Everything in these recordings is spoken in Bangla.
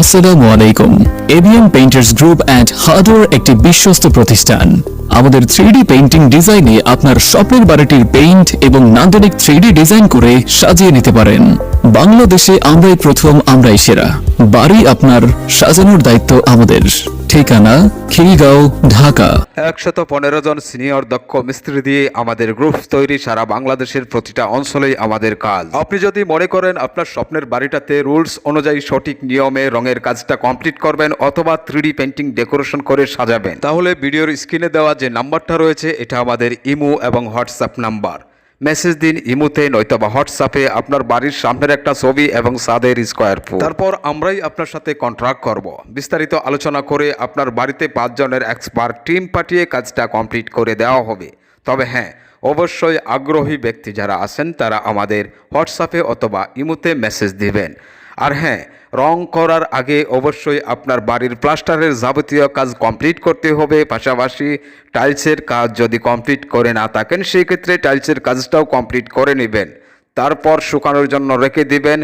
আসসালামু আলাইকুম। ABM painters group and hardware একটি বিশ্বস্ত প্রতিষ্ঠান। আমাদের থ্রিডি পেইন্টিং ডিজাইনে আপনার স্বপ্নের বাড়িটির পেইন্ট এবং নান্দনিক থ্রিডি ডিজাইন করে সাজিয়ে নিতে পারেন। বাংলাদেশে আমরাই প্রথম, আমরাই সেরা। বাড়ি আপনার, সাজানোর দায়িত্ব আমাদের। ঠিকানা খিলগাঁও ঢাকা। একশত পনেরো জন সিনিয়র দক্ষ মিস্ত্রি দিয়ে আমাদের গ্রুপ তৈরি সারা বাংলাদেশের প্রতিটা অঞ্চলেই আমাদের কাজ। আপনি যদি মনে করেন আপনার স্বপ্নের বাড়িটাতে রুলস অনুযায়ী সঠিক নিয়মে রঙের কাজটা কমপ্লিট করবেন অথবা থ্রিডি পেন্টিং ডেকোরেশন করে সাজাবেন, তাহলে ভিডিওর স্ক্রিনে দেওয়া যে নাম্বারটা রয়েছে, এটা আমাদের ইমো এবং হোয়াটসঅ্যাপ নাম্বার। মেসেজ দিন, ইমুতে, নয়তোবা হোয়াটসঅ্যাপে আপনার বাড়ির সামনের একটা ছবি এবং সাদের স্কোয়ার ফুট। তারপর আমরাই আপনার সাথে কন্ট্রাক্ট করব। বিস্তারিত আলোচনা করে আপনার বাড়িতে পাঁচজনের এক্সপার্ট টিম পাঠিয়ে কাজটা কমপ্লিট করে দেওয়া হবে। তবে হ্যাঁ অবশ্যই আগ্রহী ব্যক্তি যারা আছেন, তারা আমাদের হোয়াটসঅ্যাপে অথবা ইমুতে মেসেজ দিবেন। আর হ্যাঁ রং করার আগে অবশ্যই আপনার বাড়ির প্লাস্টারের যাবতীয় কাজ কমপ্লিট করতে হবে। পাশাপাশি টাইলসের কাজ যদি কমপ্লিট করে না থাকেন সেই ক্ষেত্রে টাইলসের কাজটাও কমপ্লিট করে নেবেন। তারপর শুকানোর জন্য রেখে দিবেন।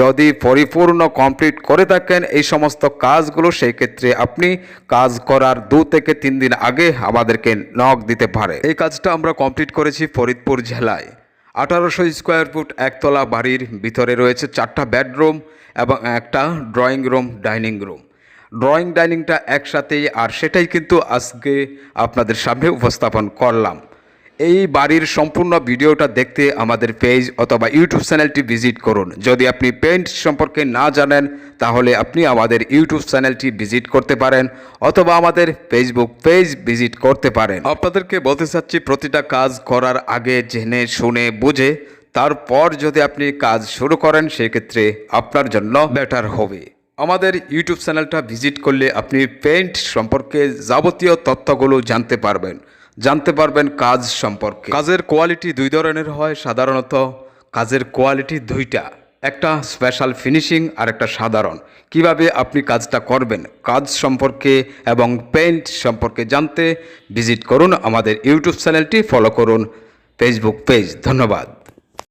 যদি পরিপূর্ণ কমপ্লিট করে থাকেন এই সমস্ত কাজগুলো সেই ক্ষেত্রে আপনি কাজ করার দু থেকে তিন দিন আগে আমাদেরকে নক দিতে পারে। এই কাজটা আমরা কমপ্লিট করেছি ফরিদপুর জেলায়। আঠারোশো স্কোয়ার ফুট একতলা বাড়ির ভিতরে রয়েছে চারটা বেডরুম এবং একটা drawing room, dining room. Drawing, ডাইনিংটা একসাথেই, আর সেটাই কিন্তু আজকে আপনাদের সামনে উপস্থাপন করলাম। এই বাড়ির সম্পূর্ণ ভিডিওটা দেখতে আমাদের পেজ অথবা ইউটিউব চ্যানেলটি ভিজিট করুন। যদি আপনি পেন্ট সম্পর্কে না জানেন, তাহলে আপনি আমাদের ইউটিউব চ্যানেলটি ভিজিট করতে পারেন অথবা আমাদের ফেসবুক পেজ ভিজিট করতে পারেন। আপনাদেরকে বলতে চাচ্ছি, প্রতিটা কাজ করার আগে জেনে, শুনে, বুঝে, তারপর যদি আপনি কাজ শুরু করেন, সেক্ষেত্রে আপনার জন্য বেটার হবে। আমাদের ইউটিউব চ্যানেলটা ভিজিট করলে আপনি পেন্ট সম্পর্কে যাবতীয় তথ্যগুলো জানতে পারবেন। জানতে পারবেন কাজ সম্পর্কে। কাজের কোয়ালিটি দুই ধরনের হয়, সাধারণত কাজের কোয়ালিটি দুইটা। একটা স্পেশাল ফিনিশিং আর একটা সাধারণ। কীভাবে আপনি কাজটা করবেন, কাজ সম্পর্কে এবং পেইন্ট সম্পর্কে জানতে ভিজিট করুন আমাদের ইউটিউব চ্যানেলটি ফলো করুন ফেসবুক পেজ ধন্যবাদ।